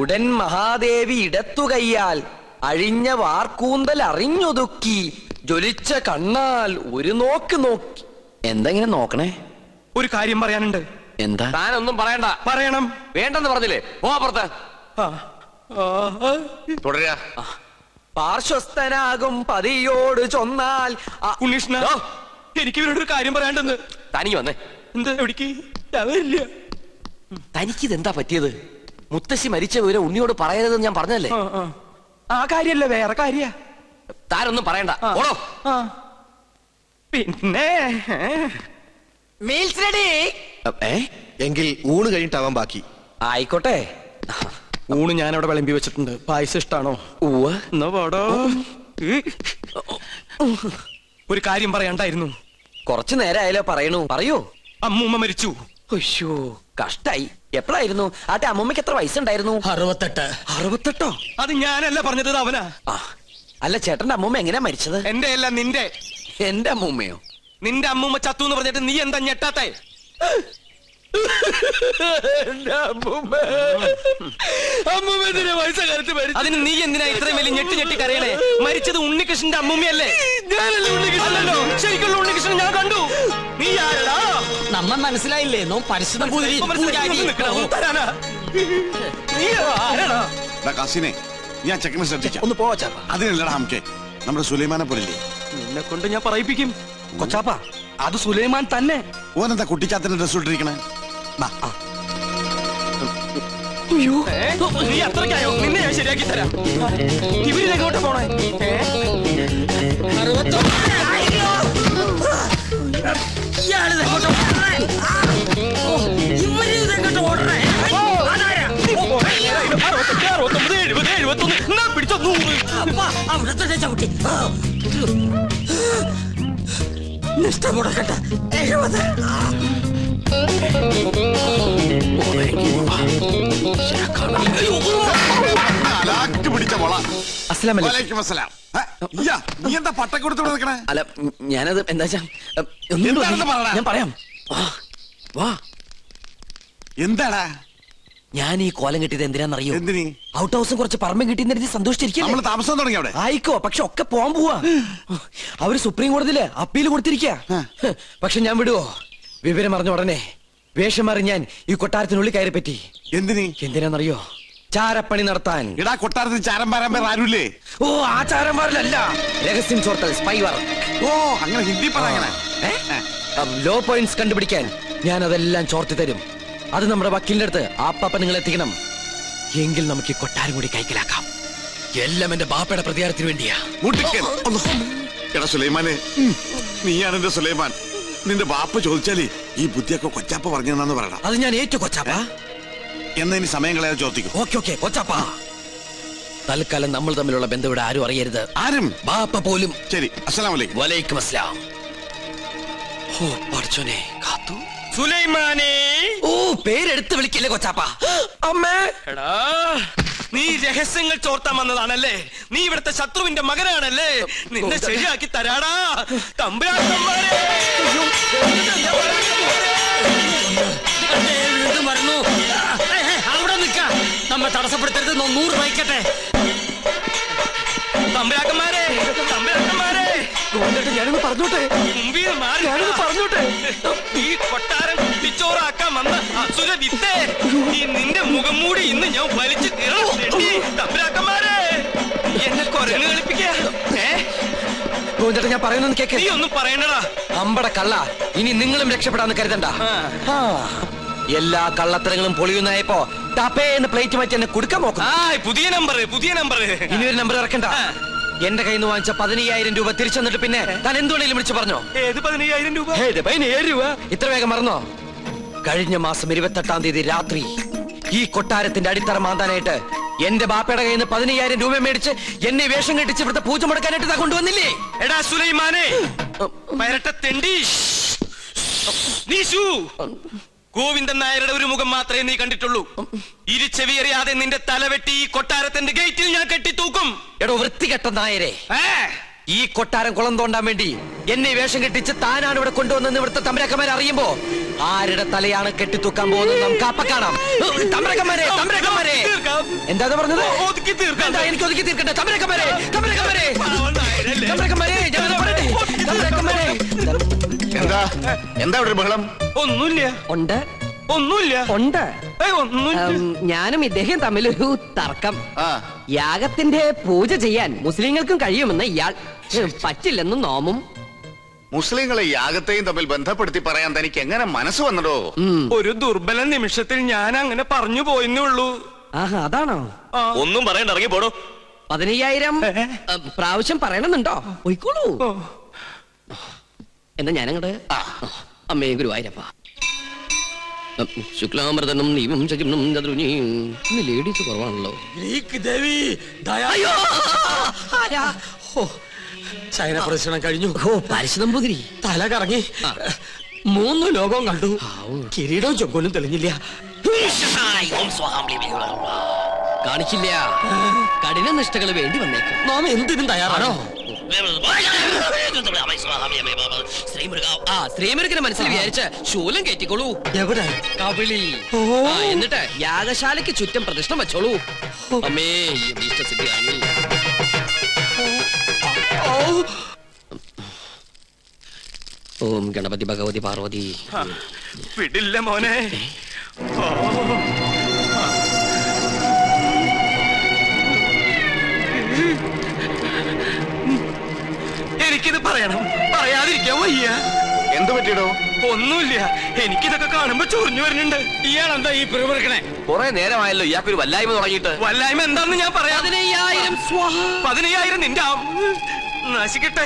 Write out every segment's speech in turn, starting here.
ഉടൻ മഹാദേവി ഇടത്തുകയ്യാൽ അഴിഞ്ഞ വാർക്കൂന്തൽ അറിഞ്ഞൊതുക്കി ജ്വലിച്ച കണ്ണാൽ ഒരു നോക്ക് നോക്കി. എന്താ ഇങ്ങനെ നോക്കണേ? ഒരു കാര്യം പറയാനുണ്ട്. എന്താ? താനൊന്നും പറയണ്ട. പറയണം. വേണ്ടെന്ന് പറഞ്ഞില്ലേ? പോ അപ്പുറത്ത്. തുടരുക. പാർശ്വസ്ഥനാകും പതിയോട് ചൊന്നാൽ ഉണ്ണീഷ്ണ എനിക്ക് ഇവരോട് ഒരു കാര്യം പറയാണ്ടെന്ന് തനിക്ക് വന്നേ. എന്താ എവിടേക്ക്? ഞാൻ തനിക്ക് ഇതെന്താ പറ്റിയത്? മുത്തശ്ശി മരിച്ച വിവരം ഉണ്ണിയോട് പറയരുതെന്ന് ഞാൻ പറഞ്ഞല്ലേ ആ, കാര്യല്ല വേറെ കാര്യ. താരൊന്നും പറയണ്ട. ഓടോ. പിന്നെ? ഏ. ഏ? എങ്കിൽ ഊണ് കഴിഞ്ഞിട്ടാവാൻ ബാക്കി. ആയിക്കോട്ടെ. ഊണ് ഞാൻ അവിടെ വിളമ്പി വെച്ചിട്ടുണ്ട്. പായസം ഇഷ്ടാണോ? പാടോ. ഒരു കാര്യം പറയണ്ടായിരുന്നു. കുറച്ചു നേരമായാലോ പറയണു. പറയൂ. അമ്മൂമ്മ മരിച്ചു. അയ്യോ. കഷ്ടായി. എപ്പോഴായിരുന്നു ആട്ടെ അമ്മമ്മക്ക് എത്ര വയസ്സുണ്ടായിരുന്നു? അറുപത്തെട്ട്. അറുപത്തെട്ടോ? അത് ഞാനല്ല പറഞ്ഞത് അവന. അവനാ ആ അല്ല ചേട്ടന്റെ അമ്മൂമ്മ എങ്ങനെയാ മരിച്ചത്? എന്റെ അല്ല നിന്റെ. എന്റെ അമ്മൂമ്മയോ? നിന്റെ അമ്മൂമ്മ ചത്തു എന്ന് പറഞ്ഞിട്ട് നീ എന്താ ഞെട്ടാത്തേ? അതിന് നീ എന്തിനാ ഇത്രയും വലിയ ഞെട്ടി ഞെട്ടി കരയണേ? മരിച്ചത് ഉണ്ണികൃഷ്ണന്റെ അമ്മൂമ്മയല്ലേ? അല്ലല്ലോ ശരിക്കുള്ള ഉണ്ണികൃഷ്ണൻ ഞാൻ കണ്ടു. നീ ആരടാ? നമ്മ മനസ്സിലായില്ലേ? നോ പരിശുദ്ധം പൂതിരി നീ ആരടാ? ഡാ ഞാൻ ചെക്കനെ ശ്രദ്ധിക്കാം ഒന്ന് പോവാ ചാപ്പ. അതിനല്ലടാ നമുക്ക് നമ്മുടെ സുലൈമാനെ പോലില്ലേ? നിന്നെ കൊണ്ട് ഞാൻ പറയിപ്പിക്കും. കൊച്ചാപ്പ അത് സുലൈമാൻ തന്നെ. ഓനെന്താ കുട്ടിച്ചാത്തന്റെ ഡ്രസ് ഇട്ടിരിക്കണേ? ഏ? നീ അത്രയ്ക്കായോ? നിന്നെ ഞാൻ ശരിയാക്കി തരാം. ഇവരിലെങ്ങോട്ട് പോണേ? ഏ? അറുപത്തെട്ട്, അറുപത്തൊമ്പത്, എഴുപത്, എഴുപത്തൊന്ന്. എന്നാ പിടിച്ചോ, നൂറ്. അവിടത്തെ ചവിട്ടി. നിഷ്ഠമുടക്കട്ട എഴുപത്. പിടിച്ച മോള അസ്സലാം അലൈക്കും. വലൈക്കും അസ്സലാം. ഏ, ഇയ്യാ, നീ എന്താ നിൽക്കണേ? അല്ല ഉം, ഞാനത് എന്താ വെച്ചാ ഉം, ഒന്നും എന്താണെന്ന് കൂടി- ഞാൻ പറയാം. വാ, വാ. എന്താടാ? ഞാൻ ഈ കോലം കിട്ടിയത് എന്തിനാന്നറിയോ? എന്തിനി? ഔട്ട് ഹൗസും കുറച്ച് പറമ്പും കിട്ടിയെന്ന് സന്തോഷിച്ചിരിക്കും നമ്മൾ താമസം തുടങ്ങി അവിടെ. ആയിക്കോ പക്ഷെ ഒക്കെ പോവാൻ പോവാ. അവർ സുപ്രീം കോടതിയിൽ അപ്പീൽ കൊടുത്തിരിക്ക. പക്ഷെ ഞാൻ വിടുവോ? വിവരം അറിഞ്ഞ ഉടനെ വേഷം മാറി ഞാൻ ഈ കൊട്ടാരത്തിനുള്ളിൽ കയറി പറ്റി. എന്തിന്? എന്തിനാണെന്നറിയോ? ചാരപ്പണി നടത്താൻ. ഇടാ കൊട്ടാരത്തിൽ ചാരം പാരാൻ ഓ ആ ചാരം ആചാരന്മാരിലല്ല രഹസ്യം ചോർത്തൽ സ്പൈ വർക്ക് ഓ അങ്ങനെ ഹിന്ദി പറയണേ ലോ പോയിന്റ്സ് കണ്ടുപിടിക്കാൻ ഞാൻ അതെല്ലാം ചോർത്തി തരും. അത് നമ്മുടെ വക്കീലിന്റെ അടുത്ത് ആപ്പാപ്പ നിങ്ങൾ എത്തിക്കണം. എങ്കിൽ നമുക്ക് ഈ കൊട്ടാരം കൂടി കൈക്കലാക്കാം. എല്ലാം എന്റെ ബാപ്പയുടെ പ്രതികാരത്തിന് വേണ്ടിയാ. എടാ സുലൈമാനെ. നീയാണ് എന്റെ സുലൈമാൻ. നിന്റെ ബാപ്പ ചോദിച്ചാലേ ഈ ബുദ്ധിയൊക്കെ കൊച്ചാപ്പ പറഞ്ഞെന്നാന്ന് പറയണം. അത് ഞാൻ ഏറ്റു കൊച്ചാപ്പ. എന്നാ ഇനി സമയം കളയാതെ ചോദിക്കും. ഓക്കെ ഓക്കെ കൊച്ചാപ്പ. തൽക്കാലം നമ്മൾ തമ്മിലുള്ള ബന്ധം ഇവിടെ ആരും അറിയരുത്. ആരും? ബാപ്പ പോലും. ശരി അസ്സലാമു വലൈക്കും വലൈക്കും അസ്ലാം ഓ പഠിച്ചോനെ കാത്തു. സുലൈമാനേ. ഓ പേരെടുത്ത് വിളിക്കില്ലേ കൊച്ചാപ്പ. അമ്മേ. എടാ. നീ രഹസ്യങ്ങൾ ചോർത്താൻ വന്നതാണല്ലേ? നീ ഇവിടുത്തെ ശത്രുവിന്റെ മകനാണല്ലേ? നിന്നെ ശരിയാക്കി തരാടാ. തമ്പുരാക്കന്മാരെ മറന്നു അവിടെ നിൽക്ക. നമ്മെ തടസ്സപ്പെടുത്തരുത്. നൂറ് വയ്ക്കട്ടെ. തമ്പുരാക്കന്മാരെ തമ്പുരാക്കന്മാരെ ഞാനൊന്ന് പറഞ്ഞോട്ടെ? മുമ്പിൽ മാറി ഞാനൊന്ന് പറഞ്ഞോട്ടെ? ഈ കൊട്ടാരം കുട്ടിച്ചോറാക്കാൻ വന്ന അസുര വിത്തേ ഈ നിന്റെ മുഖം മൂടി ഇന്ന് ഞാൻ വലിച്ചു കീറണം തമ്പരാക്കന്മാരെ എന്നെ കൊരങ്ങ് കളിപ്പിക്കുക ഏ? ഗോവിന്ദേട്ടൻ ഞാൻ പറയുന്നൊന്ന് കേക്ക്. നീ ഒന്നും പറയണടാ അമ്പട കള്ള. ഇനി നിങ്ങളും രക്ഷപ്പെടാന്ന് കരുതണ്ട. എല്ലാ കള്ളത്തരങ്ങളും പൊളിയുന്നായപ്പോ ടപ്പേ എന്ന് പ്ലേറ്റ് മാറ്റി എന്നെ കൊടുക്കാൻ നോക്കും പുതിയ നമ്പർ പുതിയ നമ്പർ ഇനി ഒരു നമ്പർ ഇറക്കണ്ട. എന്റെ കയ്യിൽ നിന്ന് വാങ്ങിച്ച പതിനയ്യായിരം രൂപ തിരിച്ചു തന്നിട്ട് പിന്നെ താൻ എന്തുകൊണ്ടെങ്കിലും വിളിച്ചു പറഞ്ഞോ? ഏത് പതിനയ്യായിരം രൂപ? ഏത് പതിനയ്യായിരം രൂപ? ഇത്ര വേഗം മറന്നോ? കഴിഞ്ഞ മാസം ഇരുപത്തെട്ടാം തീയതി രാത്രി ഈ കൊട്ടാരത്തിന്റെ അടിത്തറ മാന്താനായിട്ട് എന്റെ ബാപ്പയുടെ കയ്യിൽ നിന്ന് പതിനയ്യായിരം രൂപ മേടിച്ച് എന്നെ വേഷം കെട്ടിച്ച് ഇവിടുത്തെ പൂജ മുടക്കാനായിട്ട് കൊണ്ടുവന്നില്ലേ? എടാ സുലൈമാനെ. പരട്ട തെണ്ടി. നീശു ഗോവിന്ദൻ നായരുടെ ഒരു മുഖം മാത്രമേ നീ കണ്ടിട്ടുള്ളൂ. ഇരുച്ചെവിയറിയാതെ നിന്റെ തലവെട്ടി ഈ കൊട്ടാരത്തിന്റെ ഗേറ്റിൽ ഞാൻ കെട്ടി കെട്ടിത്തൂക്കും. എടോ വൃത്തികെട്ട നായരെ. ഈ കൊട്ടാരം കുളം തോണ്ടാൻ വേണ്ടി എന്നെ വേഷം കെട്ടിച്ച് താനാണ് ഇവിടെ കൊണ്ടുവന്നെന്ന് ഇവിടുത്തെ തമ്പരക്കന്മാർ അറിയുമ്പോ ആരുടെ തലയാണ് കെട്ടിത്തൂക്കാൻ പോകുന്നത് നമുക്ക് അപ്പ കാണാം. തമ്പരക്കന്മാരെ തമ്പരക്കന്മാരെ. എന്താ പറഞ്ഞത്? എനിക്ക് ഒതുക്കി തീർക്കട്ടെ തമ്പരക്കന്മാരെ തമ്പരക്കന്മാരെ. തമ്പരക്കന്മാരെ? ഞാൻ എന്താ? എന്താ ഇവിടെ ഒരു ബഹളം? ഒന്നുമില്ല. ഉണ്ട്. ഒന്നുമില്ല. ഉണ്ട്. ഏയ് ഒന്നുമില്ല. ഉം, ഞാനും ഇദ്ദേഹം തമ്മിലൊരു തർക്കം. ആ. യാഗത്തിന്റെ പൂജ ചെയ്യാൻ മുസ്ലിങ്ങൾക്കും കഴിയുമെന്ന് ഇയാൾ പറ്റില്ലെന്നും നോമും. മുസ്ലിങ്ങളെ യാഗത്തെയും തമ്മിൽ ബന്ധപ്പെടുത്തി പറയാൻ തനിക്ക് എങ്ങനെ മനസ്സ് വന്നടോ? ഒരു ദുർബല നിമിഷത്തിൽ ഞാൻ അങ്ങനെ പറഞ്ഞു പോയെന്നേ ഉള്ളൂ. ആഹാ അതാണോ? ഒന്നും പറയണ്ട ഇറങ്ങി പോടോ പതിനയ്യായിരം ഉം, പ്രാവശ്യം പറയണമെന്നുണ്ടോ? പോയിക്കോളൂ. ഓ, എന്നാ ഞാനങ്ങട്? അമ്മേ ഗുരുവായൂരപ്പ. ശുക്ലാമൃതനും നീവും ശകിനും ചതുരുനിയും ഇന്ന് ലേഡീസ് കുറവാണല്ലോ. ഗ്രീക്ക് ദേവി ചൈന കഴിഞ്ഞു. ഓ തല കറങ്ങി. മൂന്ന് ലോകവും കണ്ടു. കിരീടവും ചൊക്കോലും തെളിഞ്ഞില്ല. കാണിച്ചില്ല. കഠിന നിഷ്ഠകൾ വേണ്ടി വന്നേക്കും. നാം എന്തിനും തയ്യാറാണോ. ശ്രീമുരുകനെ മനസ്സിൽ വിചാരിച്ച് ശൂലം കയറ്റിക്കോളൂ. എവിടെ? കവിളി എന്നിട്ട് യാഗശാലയ്ക്ക് ചുറ്റും പ്രദക്ഷിണം വെച്ചോളൂ. അമ്മേ ഈ ഓം. ഗണപതി ഭഗവതി പാർവതി. പിടില്ല വിടില്ല മോനെ. ഓ, എനിക്കിത് പറയണം. പറയാതിരിക്കാൻ വയ്യ. എന്ത് പറ്റിയടോ? ഒന്നുമില്ല. എനിക്കിതൊക്കെ കാണുമ്പോ ചൊറിഞ്ഞു വരുന്നുണ്ട്. ഇയാൾ എന്താ ഈ പിറുപിറുക്കണേ? കുറെ നേരമായല്ലോ ഇയാൾക്ക് ഒരു വല്ലായ്മ തുടങ്ങിയിട്ട്. വല്ലായ്മ എന്താന്ന് ഞാൻ പറയാം. പതിനയ്യായിരം നിന്റെ നശിക്കട്ടെ.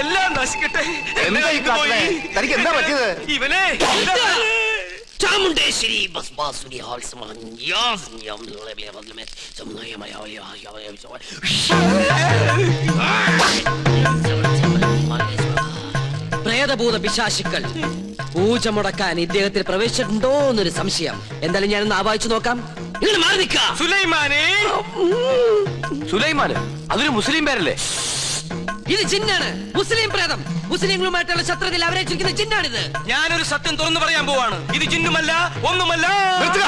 എല്ലാം നശിക്കട്ടെ. തനിക്ക് എന്താ പറ്റിയത്? ഇവനെ ചാമുണ്ടേശ്വരി യാസ് യം പ്രേതഭൂത പിശാശുക്കൾ. പൂജ മുടക്കാൻ ഇദ്ദേഹത്തിൽ പ്രവേശിച്ചിട്ടുണ്ടോ എന്നൊരു സംശയം. എന്തായാലും ഞാനൊന്ന് ആവാഹിച്ചു നോക്കാം. നിങ്ങൾ മാറി നിൽക്ക. സുലൈമാനെ. സുലൈമാന് അതൊരു മുസ്ലിം പേരല്ലേ? ഇത് ജിന്നാണ്. മുസ്ലിം പ്രേതം. മുസ്ലിങ്ങളുമായിട്ടുള്ള ശത്രുതയിൽ അവരെ ചുരുക്കുന്ന ചിന്നാണിത് ഞാനൊരു സത്യം തുറന്നു പറയാൻ പോവാണ്. ഇത് ചിന്നുമല്ല ഒന്നുമല്ല. നിർത്തുക.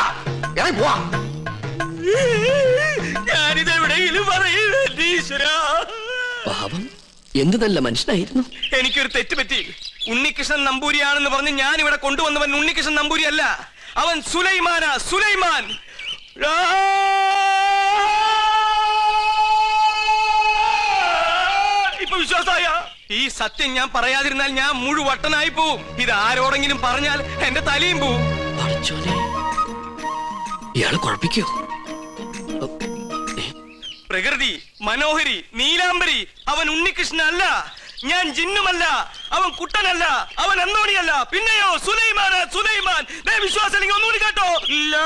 ഇറങ്ങി പോവാ. ഞാനിത് എവിടെയെങ്കിലും പറയുന്നു ഈശ്വരാ പാപം എന്ത് നല്ല മനുഷ്യനായിരുന്നു. എനിക്കൊരു തെറ്റ് പറ്റി. ഉണ്ണികൃഷ്ണൻ നമ്പൂരിയാണെന്ന് പറഞ്ഞ് ഞാൻ ഇവിടെ കൊണ്ടുവന്നവൻ ഉണ്ണികൃഷ്ണൻ നമ്പൂരി അല്ല. അവൻ സുലൈമാനാ സുലൈമാൻ! ഇപ്പൊ വിശ്വാസായ? ഈ സത്യം ഞാൻ പറയാതിരുന്നാൽ ഞാൻ മുഴുവട്ടനായി പോവും. ഇത് ആരോടെങ്കിലും പറഞ്ഞാൽ എന്റെ തലയും പോവും. ഇയാൾ കുഴപ്പിക്കോ? പ്രകൃതി മനോഹരി നീലാംബരി അവൻ ഉണ്ണികൃഷ്ണൻ അല്ല. ഞാൻ ജിന്നുമല്ല അവൻ കുട്ടനല്ല അവൻ അന്നോണിയല്ല പിന്നെയോ സുലൈമാൻ സുലൈമാൻ. ദേ വിശ്വാസം അല്ലെങ്കിൽ ഒന്നുകൂടി കേട്ടോ. ഇല്ല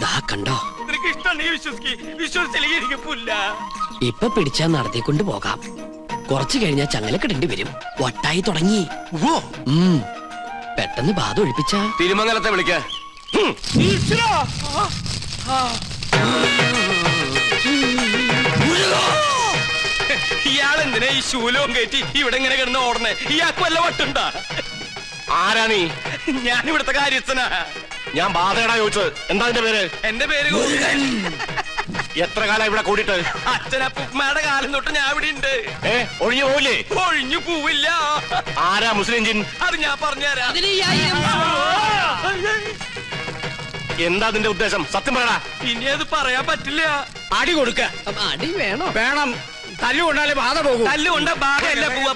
ദാ കണ്ടോ? നിനക്ക് ഇഷ്ടം നീ വിശ്വസിക്ക്. വിശ്വസിച്ചില്ലെങ്കിൽ എനിക്ക് പുല്ല. ഇപ്പൊ പിടിച്ചാ നടത്തിക്കൊണ്ട് പോകാം. കുറച്ചു കഴിഞ്ഞാ ചങ്ങലക്കിടേണ്ടി വരും. വട്ടായി തുടങ്ങി. ഉം. പെട്ടെന്ന് ബാധ ഒഴിപ്പിച്ച. തിരുമംഗലത്തെ വിളിക്ക. ആ. ഈ ശൂലവും കയറ്റി ഇവിടെ ഇങ്ങനെ കിടന്ന് ഓടണേ? ഇയാൾക്ക് വല്ല വട്ടുണ്ടാ? ആരാ നീ? ഞാൻ ഇവിടുത്തെ കാര്യസ്ഥനാ. ഞാൻ ബാധയടാ ചോദിച്ചത്. എന്താ നിന്റെ പേര്? എന്റെ പേര് എത്ര കാലം ഇവിടെ കൂടിയിട്ട്? അച്ഛനപ്പുമ്മയുടെ കാലം തൊട്ട് ഞാൻ ഇവിടെ ഉണ്ട്. ഏ ഒഴിഞ്ഞു പോവില്ലേ? ഒഴിഞ്ഞു പോവില്ല. ആരാ മുസ്ലിം ജിൻ? അത് ഞാൻ പറഞ്ഞുതരാം. എന്താ നിന്റെ ഉദ്ദേശം? സത്യം പറയടാ. ഇനി അത് പറയാൻ പറ്റില്ല. അടി കൊടുക്ക. അടി വേണോ? വേണം. തല്ലുകൊണ്ടാലേ ബാധ പോകും. തല്ലുകൊണ്ട ബാധയല്ല പോവാ.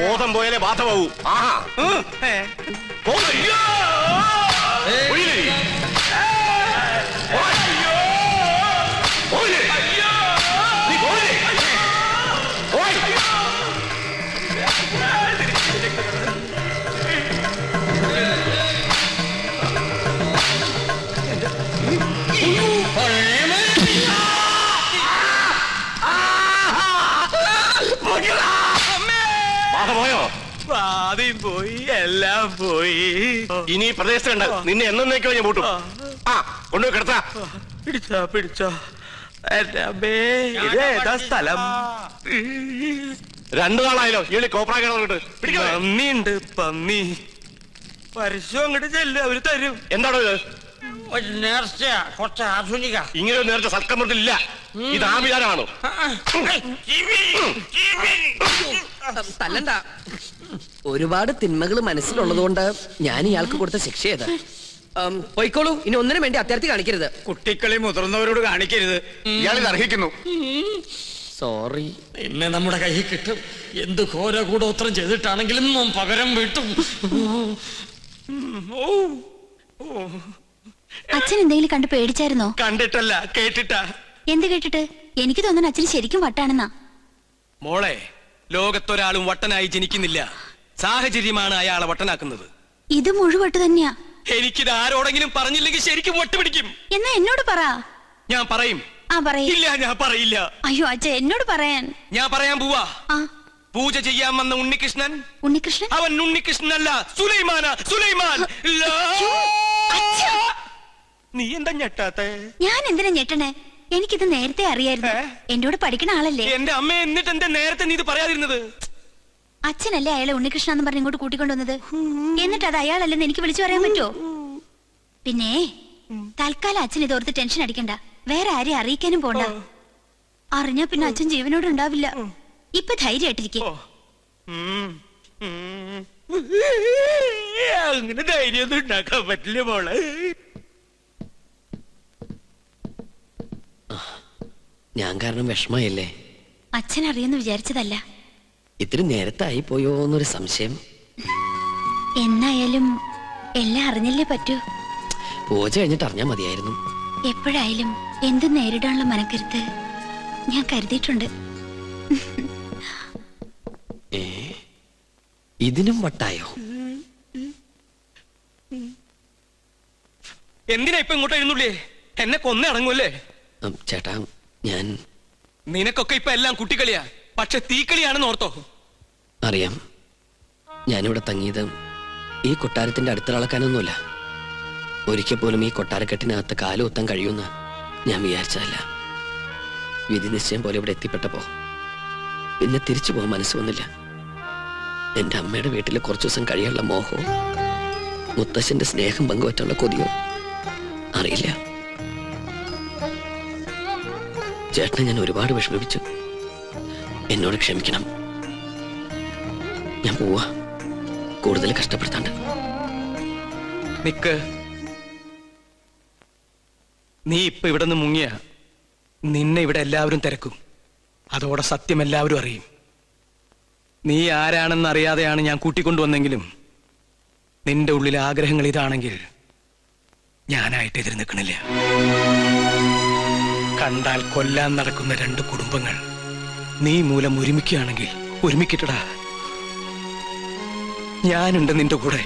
ബോധം പോയാലേ ബാധ പോകൂ ആഹാ. ബാധ പോയോ? പാതയും പോയി എല്ലാം പോയി. ഇനി ഈ പ്രദേശത്തുണ്ട് നിന്നെ എന്നേക്കോ ഞാൻ പൂട്ടും. ആ. കൊണ്ടുപോയി കിടത്താ. പിടിച്ചോ പിടിച്ചോ. എന്റെ അമ്മേ ഇത് ഏതാ സ്ഥലം? രണ്ടു നാളായല്ലോ ഇളി കോപ്രാ കിടന്നിട്ട് പിടിക്കണേ പന്നിയുണ്ട് പന്നി. പരസ്യം അങ്ങോട്ട് ചെല്ല് അവർ തരും. എന്താണോ ഇത്? ഒരു നേർച്ചയാ കുറച്ച് ആധുനിക. ഇങ്ങനെ ഒരു നേർച്ച സൽക്കമൃത്തില്ല ഇത് ആഭിചാരമാണോ? തല്ലണ്ട ഒരുപാട് തിന്മകൾ മനസ്സിലുള്ളതുകൊണ്ട് ഞാൻ ഇയാൾക്ക് കൊടുത്ത ശിക്ഷ ചെയ്ത് പോയിക്കോളൂ. ഇനി ഒന്നിനും വേണ്ടി അത്യാർത്ഥി കാണിക്കരുത്. കുട്ടിക്കളി മുതിർന്നവരോട് കാണിക്കരുത്. ഇയാൾ ഇത് അർഹിക്കുന്നു. സോറി. എന്നെ നമ്മുടെ കയ്യിൽ കിട്ടും. എന്ത് ഘോര കൂടോത്രം ചെയ്തിട്ടാണെങ്കിലും നാം പകരം വീട്ടും. അച്ഛൻ എന്തെങ്കിലും കണ്ട് പേടിച്ചായിരുന്നോ? കണ്ടിട്ടല്ല കേട്ടിട്ടാ. എന്ത് കേട്ടിട്ട്? എനിക്ക് തോന്നുന്നു അച്ഛന് ശരിക്കും വട്ടാണെന്നാ. മോളെ ലോകത്തൊരാളും വട്ടനായി ജനിക്കുന്നില്ല. സാഹചര്യമാണ് അയാളെ വട്ടനാക്കുന്നത്. ഇത് മുഴുവട്ട് തന്നെയാ. എനിക്കിത് ആരോടെങ്കിലും പറഞ്ഞില്ലെങ്കിൽ ശരിക്കും വട്ടുപിടിക്കും. എന്നാ എന്നോട് പറ. ഞാൻ പറയും. ആ പറയേ. ഇല്ല ഞാൻ പറയില്ല. അയ്യോ അച്ഛ എന്നോട് പറയാൻ. ഞാൻ പറയാൻ പോവാ. പൂജ ചെയ്യാൻ വന്ന ഉണ്ണികൃഷ്ണൻ? ഉണ്ണികൃഷ്ണൻ? അവൻ ഉണ്ണികൃഷ്ണൻ അല്ല സുലൈമാന സുലൈമാൻ. നീ എന്താ ഞെട്ടാത്ത? ഞാൻ എന്തിനാ ഞെട്ടണേ? എനിക്കിത് നേരത്തെ അറിയായിരുന്നു? എന്നോട് പഠിക്കുന്ന ആളല്ലേ എന്റെ അമ്മ എന്നിട്ട് എന്താ നേരത്തെ നീ ഇത് പറയാതിരുന്നത് അച്ഛനല്ലേ അയാളെ ഉണ്ണികൃഷ്ണ എന്ന് പറഞ്ഞ് ഇങ്ങോട്ട് കൂട്ടിക്കൊണ്ടുവന്നത് എന്നിട്ട് അത് അയാളല്ലെന്ന് എനിക്ക് വിളിച്ചു പറയാൻ പറ്റുമോ പിന്നെ തൽക്കാലം അച്ഛൻ ഇത് ഓർത്ത് ടെൻഷൻ അടിക്കണ്ട വേറെ ആരെയും അറിയിക്കാനും പോണ്ട അറിഞ്ഞാ പിന്നെ അച്ഛൻ ജീവനോട് ഉണ്ടാവില്ല ഇപ്പൊ ധൈര്യമായിട്ടിരിക്കും. അങ്ങനെ ധൈര്യമൊന്നും ഉണ്ടാക്കാൻ പറ്റില്ല മോളെ ഞാൻ കാരണം വിഷമയല്ലേ? അച്ഛൻ അറിയെന്ന് വിചാരിച്ചതല്ല. ഇത്ര നേരത്തായി പോയോ എന്നൊരു സംശയം. എന്നായാലും എല്ലാം അറിഞ്ഞല്ലേ പറ്റൂ? പൂജ കഴിഞ്ഞിട്ട് അറിഞ്ഞാ മതിയായിരുന്നു. എപ്പോഴായാലും എന്തും നേരിടാനുള്ള മനക്കരുത്ത് ഞാൻ കരുതിയിട്ടുണ്ട്. ഇതിനും വട്ടായോ? എന്തിനാ ഇപ്പൊ ഇങ്ങോട്ട് എഴുന്നള്ളിയേ? എന്നെ കൊന്നടങ്ങൂല്ലേ ചേട്ടാ ഞാൻ നിനക്കൊക്കെ ഇപ്പൊ എല്ലാം കുട്ടിക്കളിയാ പക്ഷെ തീക്കളിയാണെന്ന് ഓർത്തോ. അറിയാം. ഞാനിവിടെ തങ്ങിയത് ഈ കൊട്ടാരത്തിന്റെ അടുത്തിളക്കാനൊന്നുമില്ല. ഒരിക്കൽ പോലും ഈ കൊട്ടാരക്കെട്ടിനകത്ത് കാലുകുത്താൻ കഴിയുമെന്ന് ഞാൻ വിചാരിച്ചതല്ല. വിധി നിശ്ചയം പോലെ ഇവിടെ എത്തിപ്പെട്ടപ്പോ പിന്നെ തിരിച്ചു പോകാൻ മനസ്സ് വന്നില്ല. എന്റെ അമ്മയുടെ വീട്ടിൽ കുറച്ചു ദിവസം കഴിയാനുള്ള മോഹവും മുത്തശ്ശന്റെ സ്നേഹം പങ്കുവറ്റുള്ള കൊതിയോ അറിയില്ല. ചേട്ടനെ ഞാൻ ഒരുപാട് വിഷമിപ്പിച്ചു. എന്നോട് ക്ഷമിക്കണം. ഞാൻ പോവാ. കൂടുതൽ കഷ്ടപ്പെടുത്താണ്ട്. നിക്ക്. നീ ഇപ്പൊ ഇവിടെ നിന്ന് മുങ്ങിയ. നിന്നെ ഇവിടെ എല്ലാവരും തിരക്കും. അതോടെ സത്യം എല്ലാവരും അറിയും. നീ ആരാണെന്ന് അറിയാതെയാണ് ഞാൻ കൂട്ടിക്കൊണ്ടുവന്നെങ്കിലും നിന്റെ ഉള്ളിലെ ആഗ്രഹങ്ങൾ ഇതാണെങ്കിൽ ഞാനായിട്ട് എതിർ നിൽക്കണില്ല. കണ്ടാൽ കൊല്ലാൻ നടക്കുന്ന രണ്ട് കുടുംബങ്ങൾ. നീ മൂലം ഒരുമിക്കുകയാണെങ്കിൽ ഒരുമിക്കട്ടടാ. ഞാനുണ്ട് നിന്റെ കൂടെ.